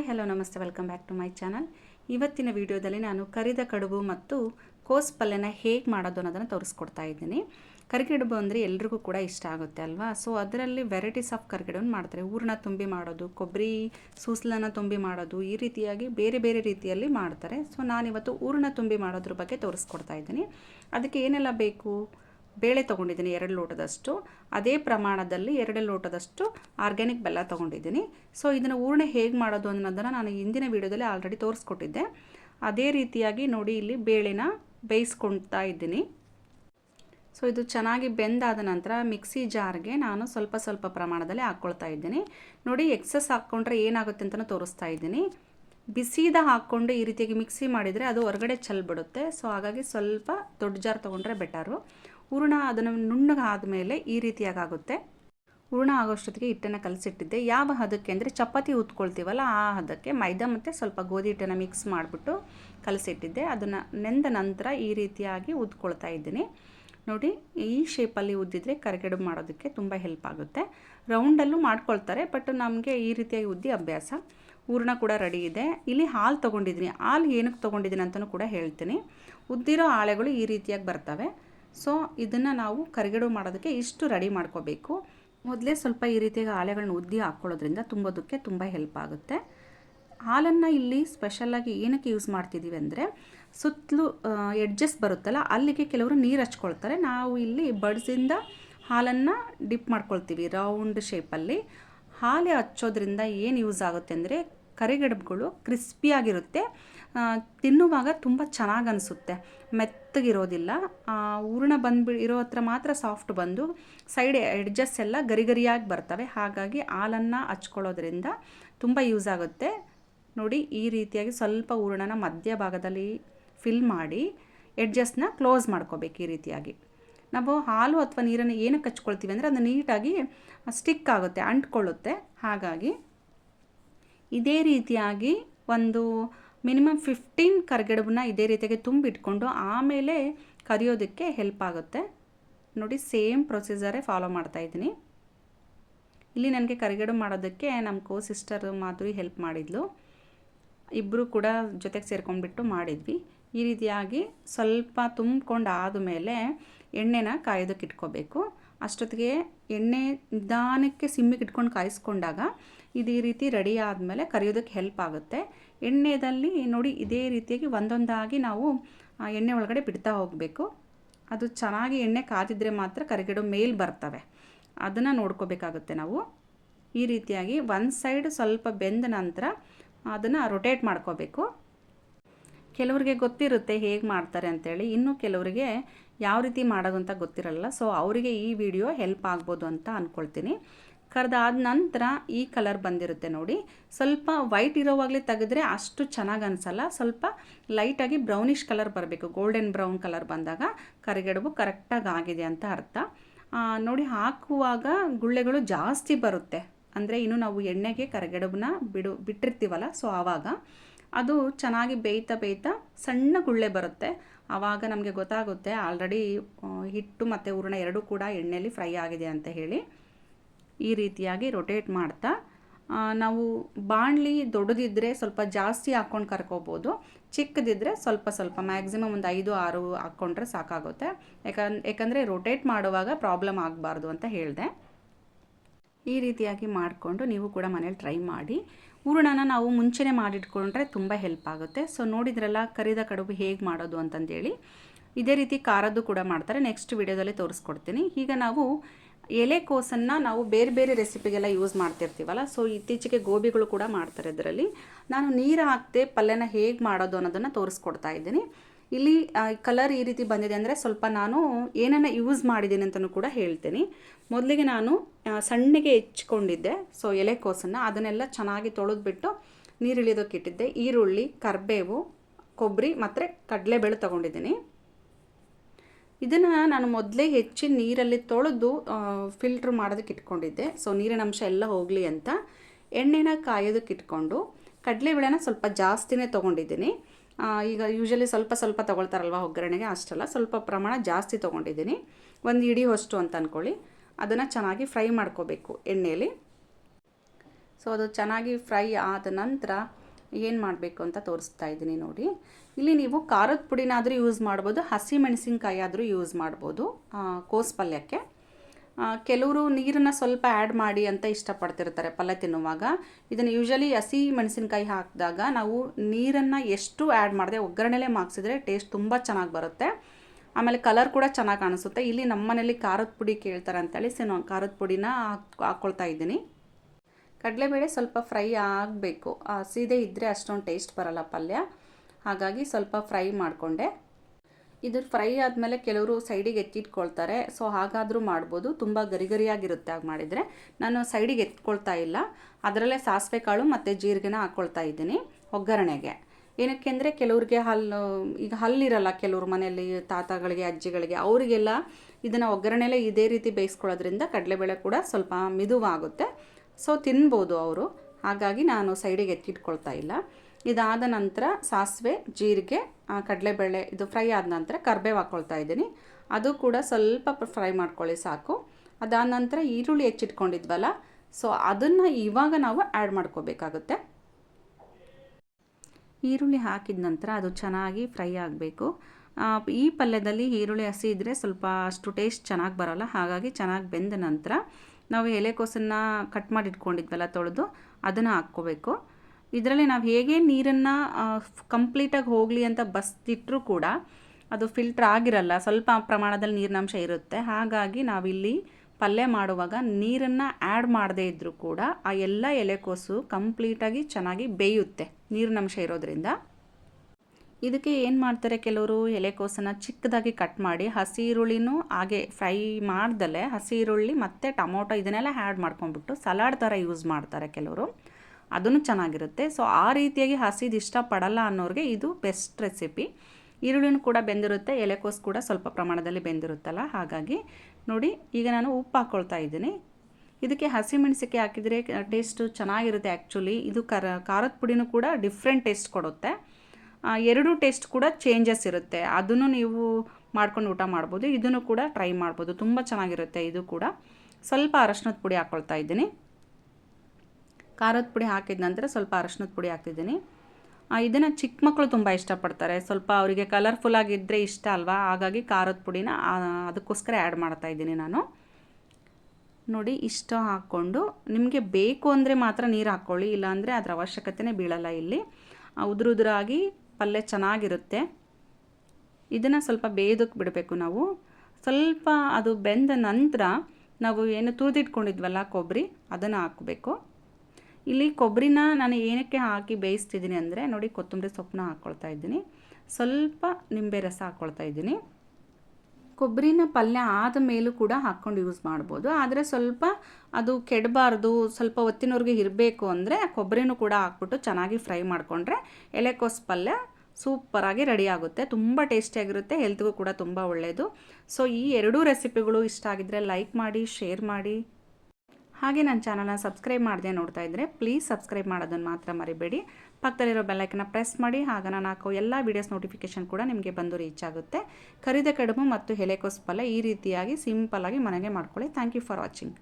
Hi, hello, ನಮಸ್ತೆ, welcome back to my channel. ಇವತ್ತಿನ ವಿಡಿಯೋದಲ್ಲಿ ನಾನು ಕರಿದ ಕಡುಬು ಮತ್ತು ಕೋಸ್ ಪಲ್ಯನ ಹೇಗೆ ಮಾಡೋದು ಅನ್ನೋದನ್ನು ತೋರಿಸ್ಕೊಡ್ತಾ ಇದ್ದೀನಿ. ಕರಿಗಡುಬು ಅಂದರೆ ಎಲ್ರಿಗೂ ಕೂಡ ಇಷ್ಟ ಆಗುತ್ತೆ ಅಲ್ವಾ? ಸೊ ಅದರಲ್ಲಿ ವೆರೈಟೀಸ್ ಆಫ್ ಕರಿಗಡುಬನ್ನು ಮಾಡ್ತಾರೆ. ಹೂರಣ ತುಂಬಿ ಮಾಡೋದು, ಕೊಬ್ಬರಿ, ಸೂಸ್ಲನ ತುಂಬಿ ಮಾಡೋದು, ಈ ರೀತಿಯಾಗಿ ಬೇರೆ ಬೇರೆ ರೀತಿಯಲ್ಲಿ ಮಾಡ್ತಾರೆ. ಸೊ ನಾನಿವತ್ತು ಹೂರಣ ತುಂಬಿ ಮಾಡೋದ್ರ ಬಗ್ಗೆ ತೋರಿಸ್ಕೊಡ್ತಾ ಇದ್ದೀನಿ. ಅದಕ್ಕೆ ಏನೆಲ್ಲ ಬೇಕು? ಬೇಳೆ ತೊಗೊಂಡಿದ್ದೀನಿ ಎರಡು ಲೋಟದಷ್ಟು. ಅದೇ ಪ್ರಮಾಣದಲ್ಲಿ ಎರಡು ಲೋಟದಷ್ಟು ಆರ್ಗ್ಯಾನಿಕ್ ಬೆಲ್ಲ ತೊಗೊಂಡಿದ್ದೀನಿ. ಸೊ ಇದನ್ನು ಹೂರ್ಣೆ ಹೇಗೆ ಮಾಡೋದು ಅನ್ನೋದನ್ನು ನಾನು ಹಿಂದಿನ ವೀಡಿಯೋದಲ್ಲಿ ಆಲ್ರೆಡಿ ತೋರಿಸ್ಕೊಟ್ಟಿದ್ದೆ. ಅದೇ ರೀತಿಯಾಗಿ ನೋಡಿ ಇಲ್ಲಿ ಬೇಳೆನ ಬೇಯಿಸ್ಕೊಳ್ತಾ ಇದ್ದೀನಿ. ಸೊ ಇದು ಚೆನ್ನಾಗಿ ಬೆಂದಾದ ನಂತರ ಮಿಕ್ಸಿ ಜಾರ್ಗೆ ನಾನು ಸ್ವಲ್ಪ ಸ್ವಲ್ಪ ಪ್ರಮಾಣದಲ್ಲಿ ಹಾಕ್ಕೊಳ್ತಾ ಇದ್ದೀನಿ. ನೋಡಿ ಎಕ್ಸಸ್ ಹಾಕ್ಕೊಂಡ್ರೆ ಏನಾಗುತ್ತೆ ಅಂತಲೂ ತೋರಿಸ್ತಾ ಇದ್ದೀನಿ. ಬಿಸಿದ ಹಾಕ್ಕೊಂಡು ಈ ರೀತಿಯಾಗಿ ಮಿಕ್ಸಿ ಮಾಡಿದರೆ ಅದು ಹೊರಗಡೆ ಚೆಲ್ಬಿಡುತ್ತೆ. ಸೊ ಹಾಗಾಗಿ ಸ್ವಲ್ಪ ದೊಡ್ಡ ಜಾರ್ ತೊಗೊಂಡ್ರೆ ಬೆಟರು ಹೂರಣ ಅದನ್ನು ನುಣ್ಣಗೆ ಆದಮೇಲೆ ಈ ರೀತಿಯಾಗಿ ಆಗುತ್ತೆ ಹೂರಣ ಆಗೋಷ್ಟೊತ್ತಿಗೆ ಹಿಟ್ಟನ್ನು ಕಲಸಿಟ್ಟಿದ್ದೆ. ಯಾವ ಹದಕ್ಕೆ ಅಂದರೆ ಚಪಾತಿ ಉತ್ಕೊಳ್ತೀವಲ್ಲ ಆ ಹದಕ್ಕೆ ಮೈದಾ ಮತ್ತು ಸ್ವಲ್ಪ ಗೋಧಿ ಹಿಟ್ಟನ್ನು ಮಿಕ್ಸ್ ಮಾಡಿಬಿಟ್ಟು ಕಲಸಿಟ್ಟಿದ್ದೆ. ಅದನ್ನು ನೆಂದ ನಂತರ ಈ ರೀತಿಯಾಗಿ ಉದ್ಕೊಳ್ತಾ ಇದ್ದೀನಿ. ನೋಡಿ, ಈ ಶೇಪಲ್ಲಿ ಉದ್ದಿದ್ರೆ ಕರಗಡು ಮಾಡೋದಕ್ಕೆ ತುಂಬ ಹೆಲ್ಪ್ ಆಗುತ್ತೆ. ರೌಂಡಲ್ಲೂ ಮಾಡ್ಕೊಳ್ತಾರೆ ಬಟ್ ನಮಗೆ ಈ ರೀತಿಯಾಗಿ ಉದ್ದಿ ಅಭ್ಯಾಸ. ಹೂರಣ ಕೂಡ ರೆಡಿ ಇದೆ. ಇಲ್ಲಿ ಹಾಲು ತೊಗೊಂಡಿದ್ದೀನಿ. ಹಾಲು ಏನಕ್ಕೆ ತೊಗೊಂಡಿದ್ದೀನಿ ಅಂತಲೂ ಕೂಡ ಹೇಳ್ತೀನಿ. ಉದ್ದಿರೋ ಹಾಳೆಗಳು ಈ ರೀತಿಯಾಗಿ ಬರ್ತವೆ. ಸೊ ಇದನ್ನು ನಾವು ಕರಿಗಡು ಮಾಡೋದಕ್ಕೆ ಇಷ್ಟು ರೆಡಿ ಮಾಡ್ಕೋಬೇಕು. ಮೊದಲೇ ಸ್ವಲ್ಪ ಈ ರೀತಿಯಾಗಿ ಆಲೆಗಳನ್ನ ಉದ್ದಿ ಹಾಕ್ಕೊಳ್ಳೋದ್ರಿಂದ ತುಂಬೋದಕ್ಕೆ ತುಂಬ ಹೆಲ್ಪ್ ಆಗುತ್ತೆ. ಹಾಲನ್ನು ಇಲ್ಲಿ ಸ್ಪೆಷಲಾಗಿ ಏನಕ್ಕೆ ಯೂಸ್ ಮಾಡ್ತಿದ್ದೀವಿ ಅಂದರೆ ಸುತ್ತಲೂ ಎಡ್ಜಸ್ ಬರುತ್ತಲ್ಲ ಅಲ್ಲಿಗೆ ಕೆಲವರು ನೀರು ಹಚ್ಕೊಳ್ತಾರೆ. ನಾವು ಇಲ್ಲಿ ಬಡ್ಸಿಂದ ಹಾಲನ್ನು ಡಿಪ್ ಮಾಡ್ಕೊಳ್ತೀವಿ ರೌಂಡ್ ಶೇಪಲ್ಲಿ ಹಾಲೆ ಹಚ್ಚೋದ್ರಿಂದ ಏನು ಯೂಸ್ ಆಗುತ್ತೆ ಅಂದರೆ ಕರಿಗಡುಬುಗಳು ಕ್ರಿಸ್ಪಿಯಾಗಿರುತ್ತೆ ತಿನ್ನುವಾಗ ತುಂಬ ಚೆನ್ನಾಗಿ ಅನಿಸುತ್ತೆ. ಮೆತ್ತಗಿರೋದಿಲ್ಲ ಹೂರ್ಣ ಬಂದ್ಬಿ, ಇರೋ ಹತ್ರ ಮಾತ್ರ ಸಾಫ್ಟ್ ಬಂದು ಸೈಡ್ ಎಡ್ಜಸ್ ಎಲ್ಲ ಗರಿ ಗರಿಯಾಗಿ ಬರ್ತವೆ. ಹಾಗಾಗಿ ಹಾಲನ್ನು ಹಚ್ಕೊಳ್ಳೋದ್ರಿಂದ ತುಂಬ ಯೂಸ್ ಆಗುತ್ತೆ. ನೋಡಿ, ಈ ರೀತಿಯಾಗಿ ಸ್ವಲ್ಪ ಹೂರಣನ ಮಧ್ಯ ಭಾಗದಲ್ಲಿ ಫಿಲ್ ಮಾಡಿ ಎಡ್ಜಸ್ನ ಕ್ಲೋಸ್ ಮಾಡ್ಕೋಬೇಕು ಈ ರೀತಿಯಾಗಿ. ನಾವು ಹಾಲು ಅಥವಾ ನೀರನ್ನು ಏನಕ್ಕೆ ಹಚ್ಕೊಳ್ತೀವಿ ಅಂದರೆ ಅದು ನೀಟಾಗಿ ಸ್ಟಿಕ್ ಆಗುತ್ತೆ, ಅಂಟ್ಕೊಳ್ಳುತ್ತೆ. ಹಾಗಾಗಿ ಇದೇ ರೀತಿಯಾಗಿ ಒಂದು ಮಿನಿಮಮ್ ಫಿಫ್ಟೀನ್ ಕರಿಗಡುಬನ್ನ ಇದೇ ರೀತಿಯಾಗಿ ತುಂಬಿಟ್ಕೊಂಡು ಆಮೇಲೆ ಕರಿಯೋದಕ್ಕೆ ಹೆಲ್ಪ್ ಆಗುತ್ತೆ. ನೋಡಿ ಸೇಮ್ ಪ್ರೊಸೀಜರೇ ಫಾಲೋ ಮಾಡ್ತಾ ಇದ್ದೀನಿ. ಇಲ್ಲಿ ನನಗೆ ಕರಿಗಡುಬು ಮಾಡೋದಕ್ಕೆ ನಮ್ಮ ಕೋ ಸಿಸ್ಟರ್ ಮಾಧುರಿ ಹೆಲ್ಪ್ ಮಾಡಿದ್ಲು. ಇಬ್ಬರು ಕೂಡ ಜೊತೆಗೆ ಸೇರ್ಕೊಂಡ್ಬಿಟ್ಟು ಮಾಡಿದ್ವಿ. ಈ ರೀತಿಯಾಗಿ ಸ್ವಲ್ಪ ತುಂಬ್ಕೊಂಡು ಆದಮೇಲೆ ಎಣ್ಣೆನ ಕಾಯೋದಕ್ಕೆ ಇಟ್ಕೋಬೇಕು. ಅಷ್ಟೊತ್ತಿಗೆ ಎಣ್ಣೆ ನಿಧಾನಕ್ಕೆ ಸಿಮ್ಮಿಗೆ ಇಟ್ಕೊಂಡು ಕಾಯಿಸ್ಕೊಂಡಾಗ ಇದು ಈ ರೀತಿ ರೆಡಿ ಆದಮೇಲೆ ಕರಿಯೋದಕ್ಕೆ ಹೆಲ್ಪ್ ಆಗುತ್ತೆ. ಎಣ್ಣೆದಲ್ಲಿ ನೋಡಿ ಇದೇ ರೀತಿಯಾಗಿ ಒಂದೊಂದಾಗಿ ನಾವು ಎಣ್ಣೆ ಒಳಗಡೆ ಬಿಡ್ತಾ ಹೋಗಬೇಕು. ಅದು ಚೆನ್ನಾಗಿ ಎಣ್ಣೆ ಕಾದಿದ್ರೆ ಮಾತ್ರ ಕರಿಗಿಡೋ ಮೇಲ್ ಬರ್ತವೆ. ಅದನ್ನು ನೋಡ್ಕೋಬೇಕಾಗುತ್ತೆ ನಾವು. ಈ ರೀತಿಯಾಗಿ ಒಂದು ಸೈಡ್ ಸ್ವಲ್ಪ ಬೆಂದ ನಂತರ ಅದನ್ನು ರೊಟೇಟ್ ಮಾಡ್ಕೋಬೇಕು. ಕೆಲವರಿಗೆ ಗೊತ್ತಿರುತ್ತೆ ಹೇಗೆ ಮಾಡ್ತಾರೆ ಅಂತೇಳಿ. ಇನ್ನು ಕೆಲವರಿಗೆ ಯಾವ ರೀತಿ ಮಾಡೋದು ಅಂತ ಗೊತ್ತಿರಲ್ಲ ಸೊ ಅವರಿಗೆ ಈ ವಿಡಿಯೋ ಹೆಲ್ಪ್ ಆಗ್ಬೋದು ಅಂತ ಅಂದ್ಕೊಳ್ತೀನಿ ಕರೆದಾದ ನಂತರ ಈ ಕಲರ್ ಬಂದಿರುತ್ತೆ ನೋಡಿ. ಸ್ವಲ್ಪ ವೈಟ್ ಇರೋವಾಗಲೇ ತೆಗೆದ್ರೆ ಅಷ್ಟು ಚೆನ್ನಾಗಿ ಅನಿಸಲ್ಲ. ಸ್ವಲ್ಪ ಲೈಟಾಗಿ ಬ್ರೌನಿಷ್ ಕಲರ್ ಬರಬೇಕು. ಗೋಲ್ಡನ್ ಬ್ರೌನ್ ಕಲರ್ ಬಂದಾಗ ಕರಿಗಡುಬು ಕರೆಕ್ಟಾಗಿ ಆಗಿದೆ ಅಂತ ಅರ್ಥ. ನೋಡಿ ಹಾಕುವಾಗ ಗುಳ್ಳೆಗಳು ಜಾಸ್ತಿ ಬರುತ್ತೆ. ಅಂದರೆ ಇನ್ನು ನಾವು ಎಣ್ಣೆಗೆ ಕರಿಗಡುಬನ್ನ ಬಿಡು, ಬಿಟ್ಟಿರ್ತೀವಲ್ಲ. ಸೊ ಆವಾಗ ಅದು ಚೆನ್ನಾಗಿ ಬೇಯ್ತಾ ಬೇಯ್ತಾ ಸಣ್ಣ ಗುಳ್ಳೆ ಬರುತ್ತೆ. ಆವಾಗ ನಮಗೆ ಗೊತ್ತಾಗುತ್ತೆ ಆಲ್ರೆಡಿ ಹಿಟ್ಟು ಮತ್ತು ಹೂರಣ ಎರಡೂ ಕೂಡ ಎಣ್ಣೆಯಲ್ಲಿ ಫ್ರೈ ಆಗಿದೆ ಅಂತ ಹೇಳಿ ಈ ರೀತಿಯಾಗಿ ರೊಟೇಟ್ ಮಾಡ್ತಾ ನಾವು ಬಾಣಲಿ ದೊಡ್ಡದಿದ್ದರೆ ಸ್ವಲ್ಪ ಜಾಸ್ತಿ ಹಾಕ್ಕೊಂಡು ಕರ್ಕೋಬೋದು ಚಿಕ್ಕದಿದ್ದರೆ ಸ್ವಲ್ಪ ಸ್ವಲ್ಪ ಮ್ಯಾಕ್ಸಿಮಮ್ ಒಂದು ಐದು, ಆರು ಹಾಕ್ಕೊಂಡ್ರೆ ಸಾಕಾಗುತ್ತೆ. ಯಾಕನ್, ಯಾಕಂದರೆ ರೊಟೇಟ್ ಮಾಡುವಾಗ ಪ್ರಾಬ್ಲಮ್ ಆಗಬಾರ್ದು ಅಂತ ಹೇಳಿದೆ. ಈ ರೀತಿಯಾಗಿ ಮಾಡಿಕೊಂಡು ನೀವು ಕೂಡ ಮನೇಲಿ ಟ್ರೈ ಮಾಡಿ. ಹೂರಣನ ನಾವು ಮುಂಚೆನೇ ಮಾಡಿಟ್ಕೊಂಡ್ರೆ ತುಂಬ ಹೆಲ್ಪ್ ಆಗುತ್ತೆ. ಸೊ ನೋಡಿದ್ರಲ್ಲ, ಕರಿದ ಕಡುಬು ಹೇಗೆ ಮಾಡೋದು ಅಂತಂದೇಳಿ. ಇದೇ ರೀತಿ ಖಾರದ್ದು ಕೂಡ ಮಾಡ್ತಾರೆ. ನೆಕ್ಸ್ಟ್ ವಿಡಿಯೋದಲ್ಲಿ ತೋರಿಸ್ಕೊಡ್ತೀನಿ. ಈಗ ನಾವು ಎಲೆಕೋಸನ್ನು ನಾವು ಬೇರೆ ಬೇರೆ ರೆಸಿಪಿಗೆಲ್ಲ ಯೂಸ್ ಮಾಡ್ತಿರ್ತೀವಲ್ಲ ಸೊ ಇತ್ತೀಚೆಗೆ ಗೋಬಿಗಳು ಕೂಡ ಮಾಡ್ತಾರೆ ಇದರಲ್ಲಿ. ನಾನು ನೀರು ಹಾಕ್ತೆ ಪಲ್ಯನ ಹೇಗೆ ಮಾಡೋದು ಅನ್ನೋದನ್ನು ತೋರಿಸ್ಕೊಡ್ತಾ ಇದ್ದೀನಿ. ಇಲ್ಲಿ ಕಲರ್ ಈ ರೀತಿ ಬಂದಿದೆ ಅಂದರೆ ಸ್ವಲ್ಪ ನಾನು ಏನನ್ನು ಯೂಸ್ ಮಾಡಿದ್ದೀನಿ ಅಂತಲೂ ಕೂಡ ಹೇಳ್ತೀನಿ. ಮೊದಲಿಗೆ ನಾನು ಸಣ್ಣಗೆ ಹೆಚ್ಕೊಂಡಿದ್ದೆ. ಸೊ ಎಲೆಕೋಸನ್ನು ಅದನ್ನೆಲ್ಲ ಚೆನ್ನಾಗಿ ತೊಳೆದ್ಬಿಟ್ಟು ನೀರಿಳಿಯೋದಕ್ಕೆ ಇಟ್ಟಿದ್ದೆ. ಈರುಳ್ಳಿ, ಕರಿಬೇವು, ಕೊಬ್ಬರಿ, ಮತ್ತು ಕಡಲೆಬೇಳೆ ತೊಗೊಂಡಿದ್ದೀನಿ. ಇದನ್ನು ನಾನು ಮೊದಲೇ ಹೆಚ್ಚಿ ನೀರಲ್ಲಿ ತೊಳೆದು ಫಿಲ್ಟ್ರ್ ಮಾಡೋದಕ್ಕೆ ಇಟ್ಕೊಂಡಿದ್ದೆ. ಸೊ ನೀರಿನ ಅಂಶ ಎಲ್ಲ ಹೋಗಲಿ ಅಂತ ಎಣ್ಣೆನ ಕಾಯೋದಕ್ಕೆ ಇಟ್ಕೊಂಡು, ಕಡಲೆಬೇಳೆನ ಸ್ವಲ್ಪ ಜಾಸ್ತಿನೇ ತೊಗೊಂಡಿದ್ದೀನಿ. ಈಗ ಯೂಶಲಿ ಸ್ವಲ್ಪ ಸ್ವಲ್ಪ ತೊಗೊಳ್ತಾರಲ್ವ ಒಗ್ಗರಣೆಗೆ? ಅಷ್ಟಲ್ಲ, ಸ್ವಲ್ಪ ಪ್ರಮಾಣ ಜಾಸ್ತಿ ತೊಗೊಂಡಿದ್ದೀನಿ. ಒಂದು ಇಡೀ ಹೊಸ್ಟು ಅಂತ ಅಂದ್ಕೊಳ್ಳಿ ಅದನ್ನು ಚೆನ್ನಾಗಿ ಫ್ರೈ ಮಾಡ್ಕೋಬೇಕು ಎಣ್ಣೆಯಲ್ಲಿ. ಸೊ ಅದು ಚೆನ್ನಾಗಿ ಫ್ರೈ ಆದ ನಂತರ ಏನು ಮಾಡಬೇಕು ಅಂತ ತೋರಿಸ್ತಾ ಇದ್ದೀನಿ ನೋಡಿ. ಇಲ್ಲಿ ನೀವು ಖಾರದ ಪುಡಿನಾದರೂ ಯೂಸ್ ಮಾಡ್ಬೋದು, ಹಸಿ ಮೆಣಸಿನ್ಕಾಯಿ ಆದರೂ ಯೂಸ್ ಮಾಡ್ಬೋದು ಕೋಸು ಪಲ್ಯಕ್ಕೆ. ಕೆಲವರು ನೀರನ್ನು ಸ್ವಲ್ಪ ಆ್ಯಡ್ ಮಾಡಿ ಅಂತ ಇಷ್ಟಪಡ್ತಿರ್ತಾರೆ ಪಲ್ಯ ತಿನ್ನುವಾಗ. ಇದನ್ನು ಯೂಶಲಿ ಹಸಿ ಮೆಣಸಿನಕಾಯಿ ಹಾಕಿದಾಗ ನಾವು ನೀರನ್ನು ಎಷ್ಟು ಆ್ಯಡ್ ಮಾಡಿದೆ ಒಗ್ಗರಣೆಲೆ ಮಾಗಿಸಿದ್ರೆ ಟೇಸ್ಟ್ ತುಂಬ ಚೆನ್ನಾಗಿ ಬರುತ್ತೆ. ಆಮೇಲೆ ಕಲರ್ ಕೂಡ ಚೆನ್ನಾಗಿ ಕಾಣಿಸುತ್ತೆ. ಇಲ್ಲಿ ನಮ್ಮ ಮನೇಲಿ ಖಾರದ ಪುಡಿ ಕೇಳ್ತಾರೆ ಅಂತೇಳಿ ಸೊ ನಾನು ಖಾರದ ಪುಡಿನ ಹಾಕ್ ಹಾಕ್ಕೊಳ್ತಾ ಇದ್ದೀನಿ. ಕಡಲೆಬೇಳೆ ಸ್ವಲ್ಪ ಫ್ರೈ ಆಗಬೇಕು. ಸೀದೆ ಇದ್ದರೆ ಅಷ್ಟೊಂದು ಟೇಸ್ಟ್ ಬರಲ್ಲ ಪಲ್ಯ. ಹಾಗಾಗಿ ಸ್ವಲ್ಪ ಫ್ರೈ ಮಾಡಿಕೊಂಡೆ. ಇದು ಫ್ರೈ ಆದಮೇಲೆ ಕೆಲವರು ಸೈಡಿಗೆ ಎತ್ತಿಟ್ಕೊಳ್ತಾರೆ. ಸೊ ಹಾಗಾದರೂ ಮಾಡ್ಬೋದು. ತುಂಬ ಗರಿಗರಿಯಾಗಿರುತ್ತೆ ಹಾಗೆ ಮಾಡಿದರೆ. ನಾನು ಸೈಡಿಗೆ ಎತ್ಕೊಳ್ತಾ ಇಲ್ಲ. ಅದರಲ್ಲೇ ಸಾಸಿವೆ ಕಾಳು ಮತ್ತು ಜೀರಿಗೆನ ಹಾಕ್ಕೊಳ್ತಾ ಇದ್ದೀನಿ ಒಗ್ಗರಣೆಗೆ. ಏನಕ್ಕೆ ಅಂದರೆ ಕೆಲವ್ರಿಗೆ ಹಲ್ಲು ಈಗ ಹಲ್ಲಿರಲ್ಲ ಕೆಲವ್ರ ಮನೆಯಲ್ಲಿ ತಾತಗಳಿಗೆ, ಅಜ್ಜಿಗಳಿಗೆ, ಅವರಿಗೆಲ್ಲ ಇದನ್ನು ಒಗ್ಗರಣೆಲೇ ಇದೇ ರೀತಿ ಬೇಯಿಸ್ಕೊಳ್ಳೋದ್ರಿಂದ ಕಡಲೆಬೇಳೆ ಕೂಡ ಸ್ವಲ್ಪ ಮಿದುವಾಗುತ್ತೆ. ಸೊ ತಿನ್ಬೋದು ಅವರು. ಹಾಗಾಗಿ ನಾನು ಸೈಡಿಗೆ ಎತ್ತಿಟ್ಕೊಳ್ತಾ ಇಲ್ಲ. ಇದಾದ ನಂತರ ಸಾಸಿವೆ, ಜೀರಿಗೆ ಕಡಲೆಬೇಳೆ ಇದು ಫ್ರೈ ಆದ ನಂತರ ಕರ್ಬೇವು ಹಾಕ್ಕೊಳ್ತಾ ಇದ್ದೀನಿ. ಅದು ಕೂಡ ಸ್ವಲ್ಪ ಫ್ರೈ ಮಾಡ್ಕೊಳ್ಳಿ ಸಾಕು. ಅದಾದ ನಂತರ ಈರುಳ್ಳಿ ಹೆಚ್ಚಿಟ್ಕೊಂಡಿದ್ವಲ್ಲ ಸೊ ಅದನ್ನು ಇವಾಗ ನಾವು ಆ್ಯಡ್ ಮಾಡ್ಕೋಬೇಕಾಗುತ್ತೆ. ಈರುಳ್ಳಿ ಹಾಕಿದ ನಂತರ ಅದು ಚೆನ್ನಾಗಿ ಫ್ರೈ ಆಗಬೇಕು. ಈ ಪಲ್ಯದಲ್ಲಿ ಈರುಳ್ಳಿ ಹಸಿ ಇದ್ದರೆ ಸ್ವಲ್ಪ ಅಷ್ಟು ಟೇಸ್ಟ್ ಚೆನ್ನಾಗಿ ಬರೋಲ್ಲ. ಹಾಗಾಗಿ ಚೆನ್ನಾಗಿ ಬೆಂದ ನಂತರ ನಾವು ಎಲೆಕೋಸನ್ನು ಕಟ್ ಮಾಡಿ ಇಟ್ಕೊಂಡಿದ್ವಲ್ಲ ತೊಳೆದು, ಅದನ್ನು ಹಾಕ್ಕೋಬೇಕು. ಇದರಲ್ಲಿ ನಾವು ಹೇಗೆ ನೀರನ್ನು ಕಂಪ್ಲೀಟಾಗಿ ಹೋಗಲಿ ಅಂತ ಬಸ್ತಿಟ್ಟರೂ ಕೂಡ ಅದು ಫಿಲ್ಟ್ರ್ ಆಗಿರಲ್ಲ, ಸ್ವಲ್ಪ ಪ್ರಮಾಣದಲ್ಲಿ ನೀರಿನಂಶ ಇರುತ್ತೆ. ಹಾಗಾಗಿ ನಾವಿಲ್ಲಿ ಪಲ್ಯ ಮಾಡುವಾಗ ನೀರನ್ನು ಆ್ಯಡ್ ಮಾಡದೇ ಇದ್ದರೂ ಕೂಡ ಆ ಎಲ್ಲ ಎಲೆಕೋಸು ಕಂಪ್ಲೀಟಾಗಿ ಚೆನ್ನಾಗಿ ಬೇಯುತ್ತೆ ನೀರಿನಂಶ ಇರೋದ್ರಿಂದ. ಇದಕ್ಕೆ ಏನು ಮಾಡ್ತಾರೆ ಕೆಲವರು? ಎಲೆಕೋಸನ್ನು ಚಿಕ್ಕದಾಗಿ ಕಟ್ ಮಾಡಿ ಹಸಿ ಈರುಳ್ಳಿನೂ ಹಾಗೆ ಫ್ರೈ ಮಾಡ್ದಲೆ ಹಸಿ ಈರುಳ್ಳಿ ಮತ್ತು ಟೊಮೊಟೊ ಇದನ್ನೆಲ್ಲ ಆ್ಯಡ್ ಮಾಡ್ಕೊಂಡ್ಬಿಟ್ಟು ಸಲಾಡ್ ಥರ ಯೂಸ್ ಮಾಡ್ತಾರೆ ಕೆಲವರು. ಅದನ್ನು ಚೆನ್ನಾಗಿರುತ್ತೆ. ಸೊ ಆ ರೀತಿಯಾಗಿ ಹಸಿದು ಇಷ್ಟಪಡಲ್ಲ ಅನ್ನೋರಿಗೆ ಇದು ಬೆಸ್ಟ್ ರೆಸಿಪಿ ಈರುಳ್ಳಿನೂ ಕೂಡ ಬೆಂದಿರುತ್ತೆ, ಎಲೆಕೋಸು ಕೂಡ ಸ್ವಲ್ಪ ಪ್ರಮಾಣದಲ್ಲಿ ಬೆಂದಿರುತ್ತಲ್ಲ, ಹಾಗಾಗಿ ನೋಡಿ, ಈಗ ನಾನು ಉಪ್ಪು ಹಾಕ್ಕೊಳ್ತಾ ಇದ್ದೀನಿ. ಇದಕ್ಕೆ ಹಸಿಮೆಣಸಿಕೆ ಹಾಕಿದರೆ ಟೇಸ್ಟು ಚೆನ್ನಾಗಿರುತ್ತೆ ಆ್ಯಕ್ಚುಲಿ ಇದು ಕರ ಖಾರದ ಪುಡಿನೂ ಕೂಡ ಡಿಫ್ರೆಂಟ್ ಟೇಸ್ಟ್ ಕೊಡುತ್ತೆ. ಎರಡೂ ಟೇಸ್ಟ್ ಕೂಡ ಚೇಂಜಸ್ ಇರುತ್ತೆ. ಅದನ್ನು ನೀವು ಮಾಡ್ಕೊಂಡು ಊಟ ಮಾಡ್ಬೋದು. ಇದನ್ನು ಕೂಡ ಟ್ರೈ ಮಾಡ್ಬೋದು. ತುಂಬ ಚೆನ್ನಾಗಿರುತ್ತೆ ಇದು ಕೂಡ. ಸ್ವಲ್ಪ ಅರಶಿನದ ಪುಡಿ ಹಾಕ್ಕೊಳ್ತಾ ಇದ್ದೀನಿ. ಖಾರದ ಪುಡಿ ಹಾಕಿದ ನಂತರ ಸ್ವಲ್ಪ ಅರಶಿನದ ಪುಡಿ ಹಾಕ್ತಿದ್ದೀನಿ. ಇದನ್ನು ಚಿಕ್ಕ ಮಕ್ಕಳು ತುಂಬ ಇಷ್ಟಪಡ್ತಾರೆ. ಸ್ವಲ್ಪ ಅವರಿಗೆ ಕಲರ್ಫುಲ್ ಆಗಿದ್ದರೆ ಇಷ್ಟ ಅಲ್ವಾ? ಹಾಗಾಗಿ ಖಾರದ ಪುಡಿನ ಅದಕ್ಕೋಸ್ಕರ ಆ್ಯಡ್ ಮಾಡ್ತಾ ಇದ್ದೀನಿ ನಾನು. ನೋಡಿ, ಇಷ್ಟ ಹಾಕ್ಕೊಂಡು, ನಿಮಗೆ ಬೇಕು ಅಂದರೆ ಮಾತ್ರ ನೀರು ಹಾಕ್ಕೊಳ್ಳಿ ಇಲ್ಲಾಂದರೆ ಅದರ ಅವಶ್ಯಕತೆನೇ ಬೀಳಲ್ಲ ಇಲ್ಲಿ. ಉದುರುದುರಾಗಿ ಪಲ್ಯ ಚೆನ್ನಾಗಿರುತ್ತೆ. ಇದನ್ನು ಸ್ವಲ್ಪ ಬೇಯೋದಕ್ಕೆ ಬಿಡಬೇಕು ನಾವು. ಸ್ವಲ್ಪ ಅದು ಬೆಂದ ನಂತರ ನಾವು ಏನು ತುರಿದಿಟ್ಕೊಂಡಿದ್ವಲ್ಲ ಕೊಬ್ಬರಿ ಅದನ್ನು ಹಾಕಬೇಕು. ಇಲ್ಲಿ ಕೊಬ್ಬರಿನ ನಾನು ಏನಕ್ಕೆ ಹಾಕಿ ಬೇಯಿಸ್ತಿದ್ದೀನಿ ಅಂದರೆ ನೋಡಿ ಕೊತ್ತಂಬರಿ ಸೊಪ್ಪನ್ನ ಹಾಕ್ಕೊಳ್ತಾ ಇದ್ದೀನಿ. ಸ್ವಲ್ಪ ನಿಂಬೆ ರಸ ಹಾಕ್ಕೊಳ್ತಾ ಇದ್ದೀನಿ. ಕೊಬ್ಬರಿನ ಪಲ್ಯ ಆದ ಮೇಲೂ ಕೂಡ ಹಾಕ್ಕೊಂಡು ಯೂಸ್ ಮಾಡ್ಬೋದು. ಆದರೆ ಸ್ವಲ್ಪ ಅದು ಕೆಡಬಾರ್ದು, ಸ್ವಲ್ಪ ಹೊತ್ತಿನವ್ರಿಗೆ ಇರಬೇಕು ಅಂದರೆ ಕೊಬ್ಬರಿನೂ ಕೂಡ ಹಾಕ್ಬಿಟ್ಟು ಚೆನ್ನಾಗಿ ಫ್ರೈ ಮಾಡಿಕೊಂಡ್ರೆ ಎಲೆಕೋಸ್ ಪಲ್ಯ ಸೂಪರಾಗಿ ರೆಡಿ ಆಗುತ್ತೆ. ತುಂಬ ಟೇಸ್ಟಿಯಾಗಿರುತ್ತೆ ಹೆಲ್ತ್ಗೂ ಕೂಡ ತುಂಬ ಒಳ್ಳೆಯದು ಸೊ ಈ ಎರಡೂ ರೆಸಿಪಿಗಳು ಇಷ್ಟ ಆಗಿದ್ದರೆ ಲೈಕ್ ಮಾಡಿ ಶೇರ್ ಮಾಡಿ. ಹಾಗೆ ನನ್ನ ಚಾನಲ್ನ ಸಬ್ಸ್ಕ್ರೈಬ್ ಮಾಡದೆ ನೋಡ್ತಾ ಇದ್ದರೆ ಪ್ಲೀಸ್ ಸಬ್ಸ್ಕ್ರೈಬ್ ಮಾಡೋದನ್ನು ಮಾತ್ರ ಮರಿಬೇಡಿ. ಪಕ್ಕದಲ್ಲಿರೋ ಬೆಲ್ಲೈಕನ್ನ ಪ್ರೆಸ್ ಮಾಡಿ, ಆಗ ನಾನು ಹಾಕೋ ಎಲ್ಲ ವೀಡಿಯೋಸ್ ನೋಟಿಫಿಕೇಷನ್ ಕೂಡ ನಿಮಗೆ ಬಂದು ರೀಚ್ ಆಗುತ್ತೆ. ಕರಿದ ಕಡುಬು ಮತ್ತು ಎಲೆಕೋಸ್ ಪಲ್ಯ ಈ ರೀತಿಯಾಗಿ ಸಿಂಪಲ್ಲಾಗಿ ಮನೆಗೆ ಮಾಡ್ಕೊಳ್ಳಿ. Thank you for watching